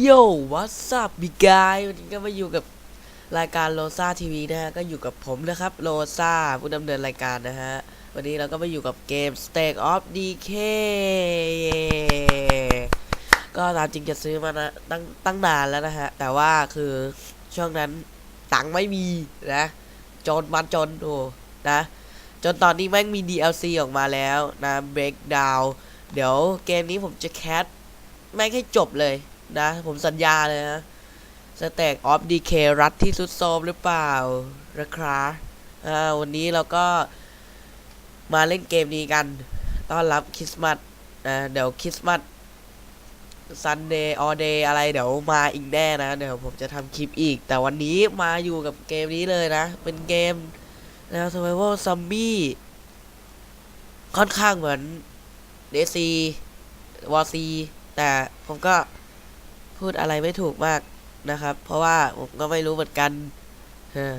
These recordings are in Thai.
โยวัสซับบิกายวันนี้ก็มาอยู่กับรายการโลซาทีวีนะฮะ ก็อยู่กับผมนะครับโลซาผู้ดำเนินรายการนะฮะ วันนี้เราก็มาอยู่กับเกม Stake of Decay ก็ตามจริงจะซื้อมานะตั้งตั้งนานแล้วนะฮะ แต่ว่าคือช่วงนั้นตังค์ไม่มีนะจนมันจนโอ้นะ จนตอนนี้แม่งมี DLC ออกมาแล้วนะ Breakdown เดี๋ยวเกมนี้ผมจะแคสแม่งให้จบเลย นะ ผมสัญญาเลยนะสแต็กออฟดีเครัดที่สุดโซมหรือเปล่านะครับอ่าวันนี้เราก็มาเล่นเกมนี้กันต้อนรับคริสต์มาสนะเดี๋ยวคริสต์มาสซันเดย์ออเดย์อะไรเดี๋ยวมาอีกแน่นะ เดี๋ยวผมจะทำคลิปอีก แต่วันนี้มาอยู่กับเกมนี้เลยนะ เป็นเกมแนว survival zombie ค่อนข้างเหมือนเดซีวอซีแต่ผมก็ พูดอะไรไม่ถูกมากนะครับ เพราะว่าผมก็ไม่รู้เหมือนกันเออ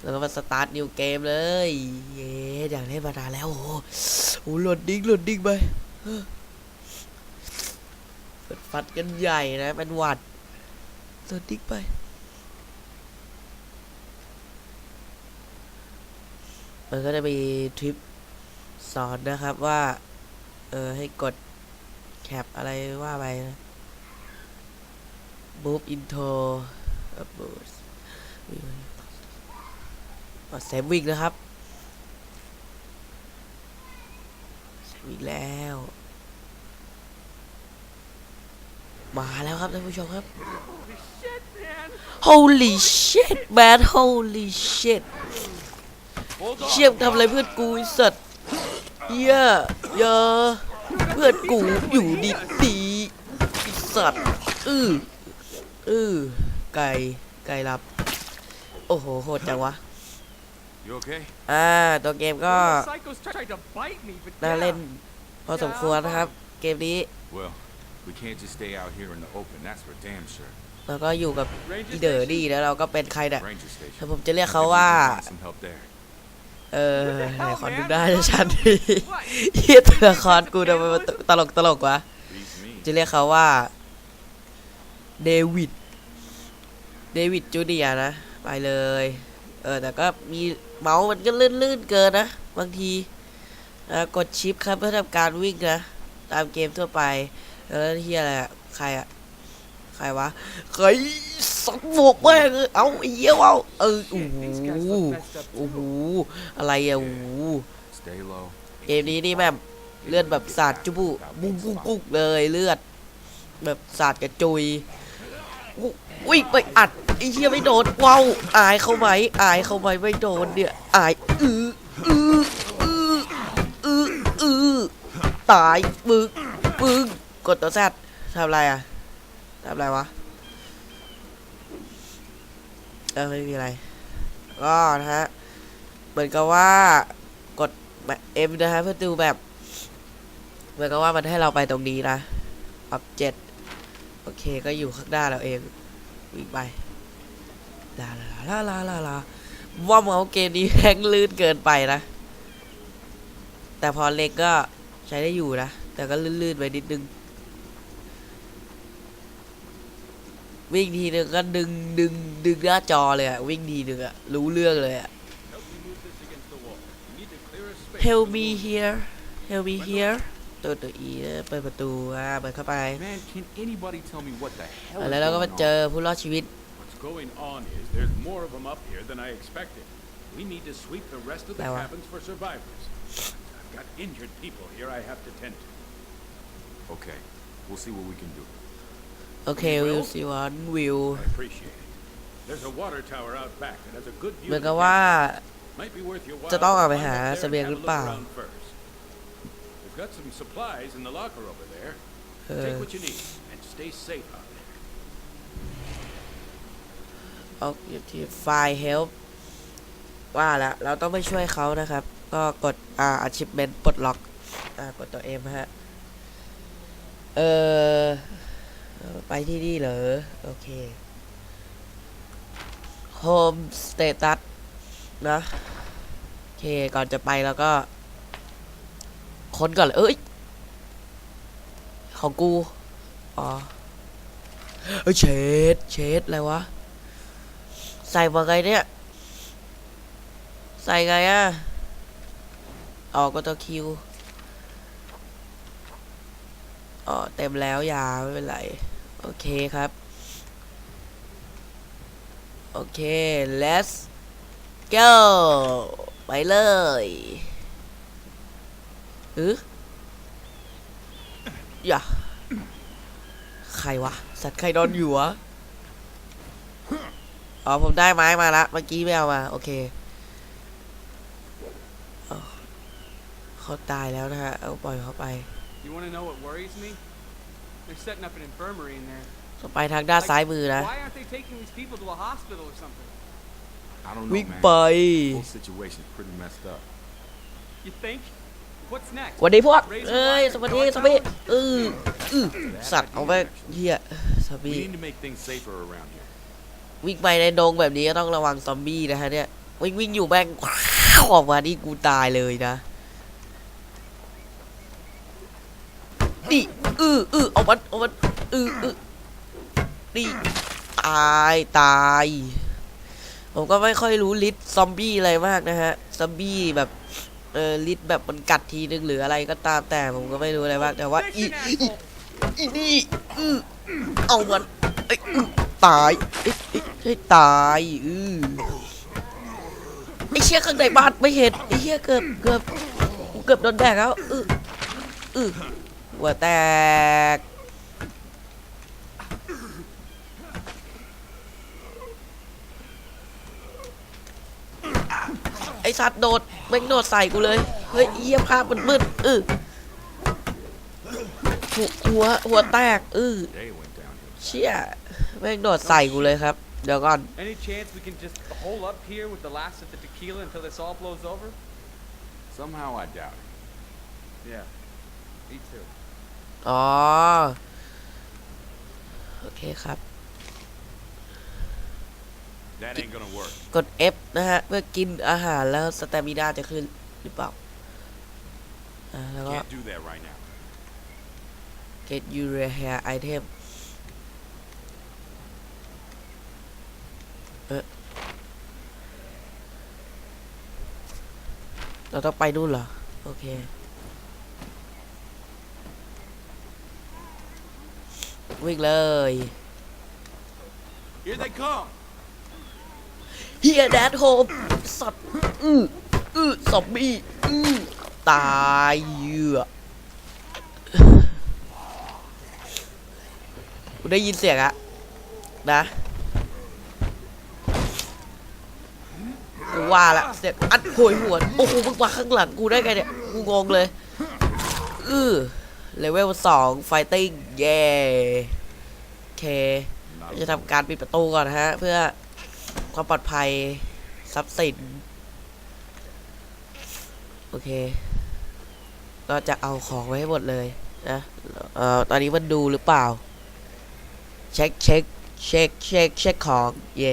แล้วก็มาสตาร์ทนิวเกมเลย เย้อยากเล่นมานานแล้วโอ้โหโอ้โหลดดิ้งโหลดดิ้งไปเปิดฟัดกันใหญ่นะเป็นหวัดโหลดดิ้งไปมันก็จะมีทริปสอนนะครับว่า เออให้กดแคปอะไรว่าไปนะ move into a boost เซฟวิ่งนะครับเซฟวิ่งแล้ว มาแล้วครับท่านผู้ชมครับ holy shit man holy shit เชี่ยมทำอะไรเพื่อนกูไอ้สัตว์เหี้ยเยอะเพื่อนกูอยู่ดีดีๆไอ้สัตว์อือ อือไก่ไก่รับ โอ้โหโหดจังวะ You okay? อ่าตัวเกมก็ One of the psychos tried to bite me, but น่า get เล่น out. พอสมควรนะครับ เกมนี้ Well, we can't just stay out here in the open, that's for damn sure. เราก็อยู่กับ Ranger อีเดอร์ station. ดีแล้วเราก็เป็นใครเนี่ย Ranger station. แต่ผมจะเรียก Maybe เขา we ว่า can find some help there. เออ What the ไหน hell, ขอดู man? ได้ What? ชัดดิ What? เฮียตัวละครกูทำไมมันตลกตลกวะ Beats me. จะเรียกเขาว่า เดวิด เดวิดจูเนียนะ ไปเลย เออ แต่ก็มีเมาส์มันก็ลื่นๆเกินนะ บางทีกดชิปครับเพื่อทำการวิ่งนะ ตามเกมทั่วไป แล้วที่อะไรอะใครอะใครวะใครสักบวกแม่งเลยเอาเหี้ยเอาเออโอ้โหโอ้โหอะไรอะโอ้โหเกมนี้นี่แบบเลือดแบบสาดจุบุบุ้งบุ้งบุ้งเลยเลือด แบบสาดกระจุย อุ้ยไปอัดไอ้เหี้ยไม่โดนว้าวอายเขาไหมอายเขาไหมไม่โดนเนี่ยอายอืออืออืออืออือตายปึกปึกกดตัวแซดทำอะไรอะทำอะไรวะเออไม่มีอะไรก็นะฮะเหมือนกับว่ากดเอ็มนะฮะเพื่อดูแบบ เหมือนกับว่ามันให้เราไปตรงนี้นะอัพ เคก็อยู่ข้างหน้าเราเองวิ่งไปลาลาลาลาลาลาว่าเมาส์เกมนี้แห้งลื่นเกินไปนะ แต่พอเล็กก็ใช้ได้อยู่นะ แต่ก็ลื่นๆไปนิดนึง วิ่งทีนึงก็ดึงดึงดึงหน้าจอเลยอะวิ่งทีนึงอะรู้เรื่องเลยอะ Help me here Help me here ตัวตัว E นะเปิดประตูอะเปิดเข้าไป Man, can anybody tell me what the hell อะ is แล้วเราก็มา going เจ on? อผู้รอดชีวิต What's going on is there's more of them up here than I expected. We need to sweep the rest of the That one. cabins for survivors. I've got injured people here I have to tend to. Okay, we'll see what we can do. โอเควิวสิวันวิว I appreciate it. There's a water tower out back that has a good view เหมือน of กับ the ว่า campus. Might be worth your while จะต้องออกไป to หา climb up there เสบียง and ห have รื a อเปล่า look around first. We've got some supplies in the locker over there. เออ Take what you need and stay safe out there. เอาอยู่ที่ไฟล์ help ว่าแล้วเราต้องไปช่วยเขานะครับ ก็กดอ่า achievement ปลดล็อก อ่ากดตัว M ฮะ เออไปที่นี่เหรอ โอเค home status นะ โอเค ก่อนจะไปแล้วก็ ค้นก่อนเลยเอ้ย ของกู อ๋อ เอ้ยเชดเชดอะไรวะ ใส่มาไงเนี่ย ใส่ไงอะออกก็ตัวคิวอ๋อเต็มแล้วยาไม่เป็นไร โอเคครับ โอเค let's go ไปเลย เอออย่าใครวะ สัตว์ใครนอนอยู่วะ อ๋อ ผมได้ไม้มาละ เมื่อกี้ไม่เอามา โอเคอ๋อเขาตายแล้วนะฮะ เอาปล่อยเขาไป You want to know what worries me? They're setting up an infirmary in there. เขาไปทางด้านซ้ายมือนะ Why aren't they taking these people to a hospital or something? I don't know, วิ่ง man. ไป The whole situation's pretty messed up. You think? What's next? สวัสดีพวกเอ้ยสวัสดีสวัสดีเอออือสัตว์เอาไปเหี้ยซอม We บี้ need to make things safer around here. วิ่งไปในดงแบบนี้ก็ต้องระวังซอมบี้นะฮะเนี่ยวิ่งวิ่งอยู่แม่งว้าวออกมานี่กูตายเลยนะนี่อืออือเอามันเอามันอืออือนี่ตายตายผมก็ไม่ค่อยรู้ลิทซอมบี้อะไรมากนะฮะซอมบี้แบบ เออลิทแบบมันกัดทีนึงหรืออะไรก็ตามแต่ผมก็ไม่รู้อะไรมาแต่ว่าอีอีอีนี่อือเอามันเอ้ยตายเอ้ยเอ้ยเอ้ยตายอือไอเชี่ยข้างในบ้านไม่เห็นไอเชี่ยเกือบเกือบเกือบโดนแดกแล้วอืออือหัวแตก ไอสัตว์โดดแม่งโดดใส่กูเลย เฮ้ยเยี่ยภาพมันมืดๆอือหัวหัวหัวแตกอือ They went down here. เชี่ยแม่งโดดใส่กูเลยครับ เดี๋ยวก่อน Any chance we can just hole up here with the last of the tequila until this all blows over? Somehow I doubt it. Yeah. Me too. อ๋อ โอเคครับ กด F นะฮะ เพื่อกินอาหารแล้วสเตมินาจะขึ้นหรือเปล่าอ่าแล้วก็ Can't do that right now. get your hair item เออเราต้องไปนู่นเหรอ โอเควิ่งเลย Here they come. เฮียแดดโฮมสัตว์อืออือซอมบี้อือตายเหยื่อกูได้ยินเสียงอะนะกูว่าละเสียงอัดโหยหวนโอ้โหมึงมาข้างหลังกูได้ไงเนี่ยกูงงเลยอือเลเวลสองไฟติ้งเย่โอเคจะทำการปิดประตูก่อนนะฮะ เพื่อ ความปลอดภัยทรัพย์สิน โอเค ก็จะเอาของไว้ให้หมดเลยนะเอ่อตอนนี้มันดูหรือเปล่า เช็คเช็คเช็คเช็คเช็คของ เย่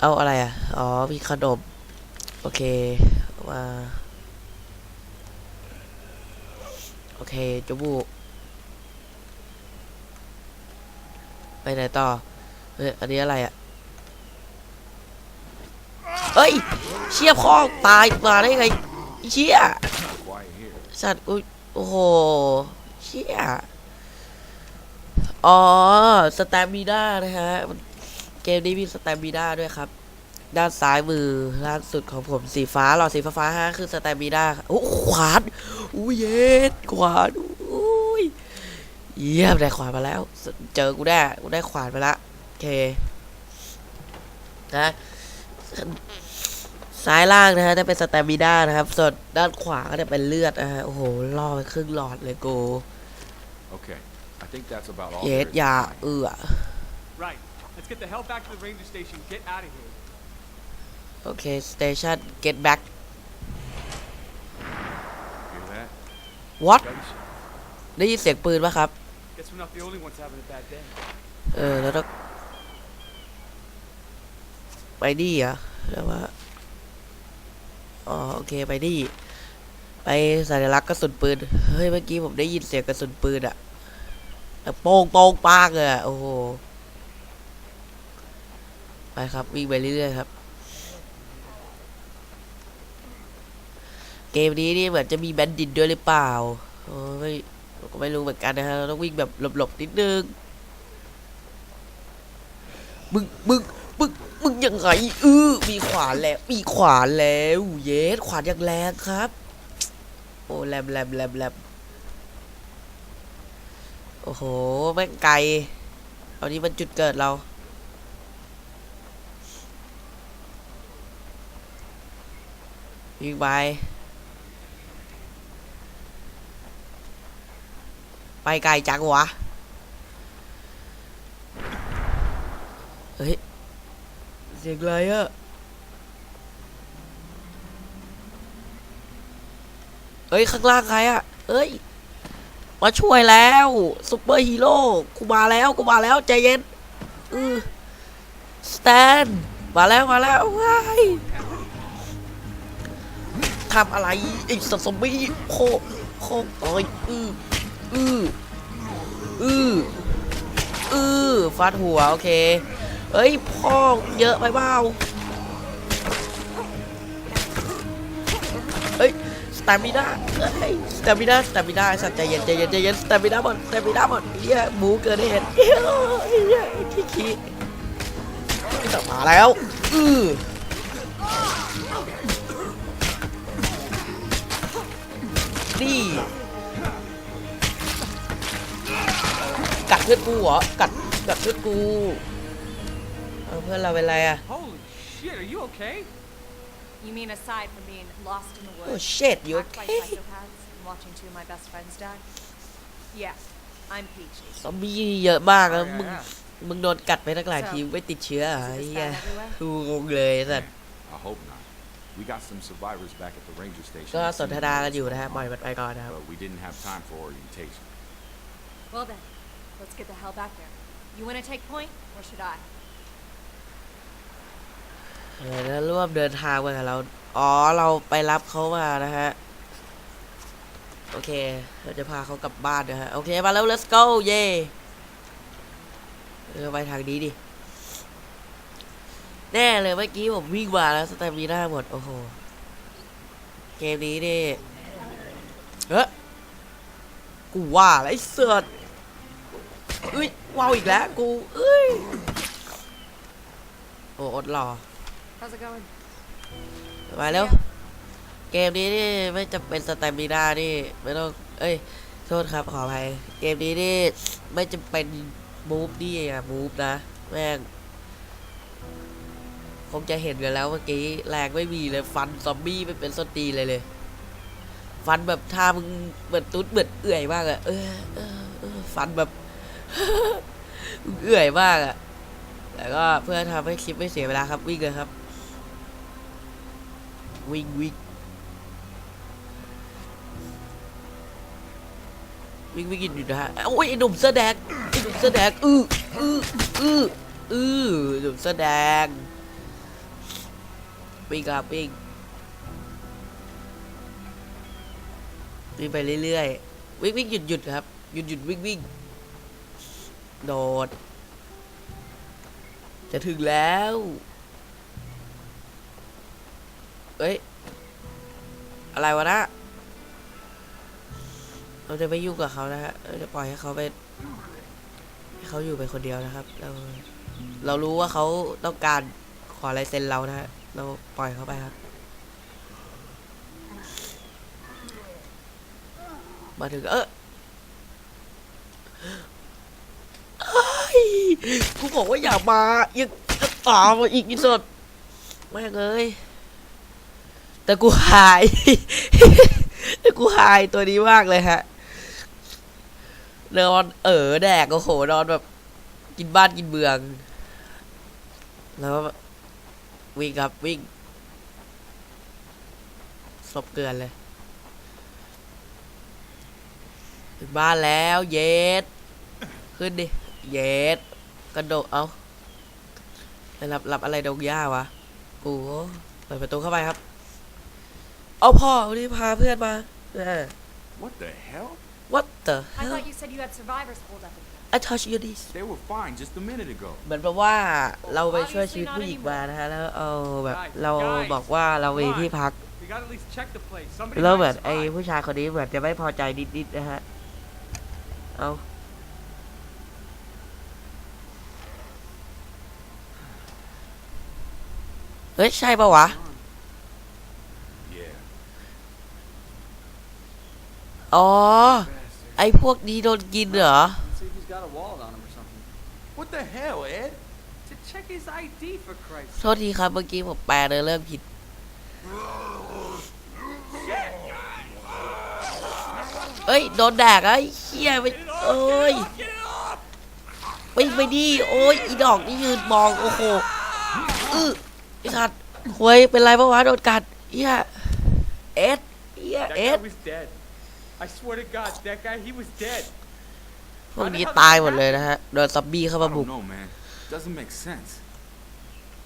เอาอะไรอะ อ๋อ มีขนม โอเคมาโอเคจมูกไปไหนต่อ เฮ้ย อันนี้อะไรอะ เฮ้ย เชี่ยพ่อตายมาได้ไงเชี่ยสัตว์อุ้ยโอ้โหเชี่ยอ๋อสแตมมีด้านะฮะเกมนี้มีสแตมมีด้าด้วยครับ ด้านซ้ายมือล่าสุดของผมสีฟ้าหลอดสีฟ้าๆฮะคือสแตมมีด้าโอ้ขวานอุ้ยเย็ดขวานอุ้ยเยี่ยมได้ขวานมาแล้ว เจอกูได้กูได้ขวานมาละโอเคนะ ซ้ายล่างนะฮะจะเป็นสแตมิด้านะครับ ส่วนด้านขวาก็จะเป็นเลือดนะฮะ โอ้โหล่อไปครึ่งหลอดเลยกู Okay. I think that's about all เย there ส is ยา to find. เอื้อ Right. Let's get the hell back to the ranger station. Get out of here. โอเค station get back Hear that? what Station. ได้ยินเสียงปืนปะครับ Guess we're not the only ones having a bad day. เออแล้วต้องไปนี่เหรอะแล้วว่า อ๋อโอเคไปนี่ไปสัญลักษณ์กระสุนปืน เฮ้ยเมื่อกี้ผมได้ยินเสียงกระสุนปืนอะโป้งโป้งปากเลยโอ้โห ไปครับวิ่งไปเรื่อยๆครับ เกมนี้นี่เหมือนจะมีแบนดิตด้วยหรือเปล่าโอ้ไม่ก็ไม่รู้เหมือนกันนะฮะเราต้องวิ่งแบบหลบๆนิดนึง มึงมึง มึงยังไงอือมีขวานแล้ว มีขวานแล้ว เยสขวานอย่างแรงครับ โอ้แรมแรมแรมแรมโอ้โห แม่งไกลเอานี้มันจุดเกิดเราวิ่งไป ไปไกลจังวะ เฮ้ย สียงอะไรอะเฮ้ย ข้างล่างใครอะเอ้ย มาช่วยแล้วซุปเปอร์ฮีโร่กูมาแล้วกูมาแล้วใจเย็นอือสแตนมาแล้วมาแล้วว้ายทำอะไรไอ้สัตว์ซอมบี้โคโคโอ้ยอืออืออืออือฟาดหัว โอเค เอ้ยพ่อเยอะไปเปล่าเอ้ยสตามิน่าเอ้ยสตามิน่าสตามิน่าสัตว์ใจเย็นใจเย็นใจเย็นสตามิน่าหมดสตามิน่าหมดเฮียหมูเกินเหตุเฮียเฮียขี้ขี้ไม่ต้อมาแล้วอือนี่กัดเพื่อนกูเหรอกัดกัดเพื่อนกู พื่อนเราเป็นไรอะ Holy shit, are you okay? You mean aside from being lost in the โอ้ woods, shit you attacked by okay psychopaths, and watching two of my best friends die? Yeah, I'm Peachy. ซอมบี้เยอะมากแล้ว Oh, มึง yeah. มึงโดนกัดไปตั้งหลายทีไม่ติดเชื้อเหรอ Is ไอ้ this เหี้ย bad everywhere? กูงงเลยสัตว์ I hope not. We got some survivors back at the ranger station. ก็ that สน seen ท the นา woods กันอยู่ from นะฮะ the ปล่อย farm, มันไปก่อนนะครับ But we didn't have time for orientation. Well then, let's get the hell back there. You want to take point, or should I? เออแล้วร่วมเดินทางไปกับเรา อ๋อ เราไปรับเขามานะฮะ โอเค เราจะพาเขากลับบ้านนะฮะ โอเค มาแล้ว let's go เย่เออไปทางนี้ดิ แน่เลยเมื่อกี้ผมวิ่งมาแล้วสเตมิน่าหมด โอ้โห เกมนี้นี่เฮ้กูว่าแล้วไอ้เสือดเอ้ยว้าวอีกแล้ว กูเอ้ย โอ้อดรอ How's it going? มาแล้วเกมนี้นี่ไม่จำเป็นสแตมิน่านี่ไม่ต้อง เอ้ย โทษครับขออภัย เกมนี้นี่ไม่จำเป็นมูฟนี่อะมูฟนะแม่งคงจะเห็นกันแล้วเมื่อกี้แรงไม่มีเลยฟันซอมบี้ไม่เป็นส้นตีนเลยเลย ฟันแบบท่ามึงเหมือนตุ๊ดเหมือนเอื่อยมากอะเออเออเออฟันแบบมึงเอื่อยมากอะแต่ก็เพื่อทำให้คลิปไม่เสียเวลาครับวิ่งเลยครับ วิ่งวิ่งวิ่งวิ่งอยู่นะฮะโอ้ยไอ้หนุ่มเสื้อแดงไอ้หนุ่มเสื้อแดงอืออืออืออือหนุ่มเสื้อแดงวิ่งครับวิ่งวิ่งไปเรื่อยๆวิ่งวิ่งหยุดหยุดครับหยุดหยุดวิ่งวิ่งโดด จะถึงแล้ว เอ้ย อะไรวะนะ เราจะไม่ยุ่งกับเขานะฮะเราจะปล่อยให้เขาไปให้เขาอยู่ไปคนเดียวนะครับ เรา เรารู้ว่าเขาต้องการขอลายเซ็นเรานะฮะ เราปล่อยเขาไปครับ มาถึงเออเอ้ยกูบอกว่าอย่ามายังตามมาอีกอีสดแม่งเอ้ย แต่กูหาย แต่กูหายตัวนี้มากเลยฮะนอนเออแดกโอ้โหนอนแบบ กินบ้านกินเมือง แล้ววิ่งครับวิ่งศพเกลือนเลย ถึงบ้านแล้วเย็ดขึ้นดิ เย็ดกระโดดเอาไปรับรับอะไรดงหญ้าวะ กูเปิดประตูเข้าไปครับ เอาพ่อวันนี้พาเพื่อนมาเออ What the hell? what the I hell thought you said you had survivors holed up in here. I touch your knees They were fine just a minute ago. เหมือนแปลว่าเราไปช่วยชีวิตผู้หญิงมานะฮะแล้วเอาแบบเราบอกว่าเรามีที่พัก We gotta at least check the place. Somebody แล้ว might เหมือนไอ้ spy. ผู้ชายคนนี้เหมือนจะไม่พอใจนิดๆนะฮะ เอาเฮ้ย ใช่ปะวะ Yeah. อ๋อ ไอ้พวกนี้โดนกินเหรอ Let's see if he's got a wallet on him or something. What the hell, Ed? To check his ID for Christ's โทษทีครับเมื่อกี้ผมแปลเนื้อเรื่องผิด เอ้ย โดนแดกไอ้เหี้ยไปเอ้ยไปไปดิโอ้ยอีดอกนี่ยืนมองโอ้โหอื้อไอ้สัตว์หวยเป็นไรปะวะโดนกัดเหี้ยเอ็ดเหี้ย That เอ็ guy ด was dead. I swear to God, that guy, he was dead. พวกนี้ตายหมดเลยนะฮะ โดนซอมบี้เข้า I มาบุก don't know, man. Doesn't make sense.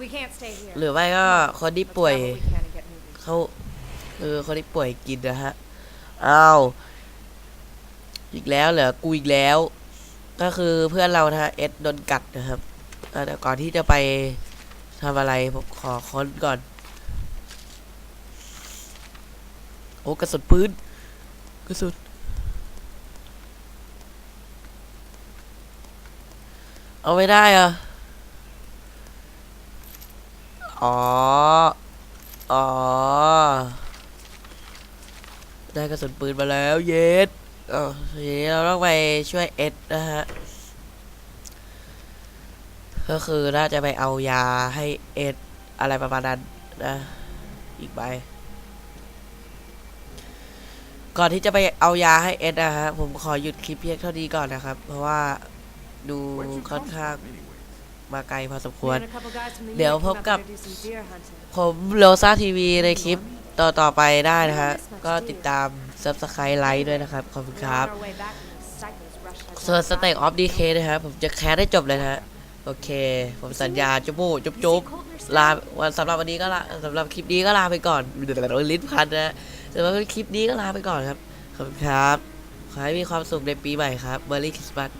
We can't stay here. หรือไม่ก็คนที่ Let's ป่วย grab what we can and get moving. เขาคือคนที่ป่วยกินนะฮะอ้าวอีกแล้วเหรอกูอีกแล้ว ก็คือเพื่อนเรานะฮะเอ็ดโดนกัดนะครับอ่าแต่ก่อนที่จะไปทำอะไรผมขอค้นก่อน โอ้กระสุนปืน กระสุนเอาไม่ได้อะอ๋อ อ๋อ ได้กระสุนปืนมาแล้ว เย็ดอ๋อทีนี้เราต้องไปช่วยเอ็ดนะฮะ ก็คือน่าจะไปเอายาให้เอ็ดอะไรประมาณนั้นนะ อีกใบ ก่อนที่จะไปเอายาให้เอ็ดนะฮะผมขอหยุดคลิปเพียงเท่านี้ก่อนนะครับ เพราะว่าดูค่อนข้างมาไกลพอสมควร เดี๋ยวพบกับผมโลซาทีวีในคลิปต่อต่อๆไปได้นะฮะ ก็ติดตามซับสไครต์ไลค์ด้วยนะครับ ขอบคุณครับ ส่วนสเต็กออฟดีเคนะฮะ ผมจะแคสให้จบเลยนะฮะ โอเค ผมสัญญาจุ๊บจุ๊บจุ๊บลาวันสำหรับวันนี้ก็ลาสำหรับคลิปนี้ก็ลาไปก่อนเดี๋ยวลิ้นพันนะฮะ สำหรับคลิปนี้ก็ลาไปก่อนครับ ขอบคุณครับ ขอให้มีความสุขในปีใหม่ครับ Merry Christmas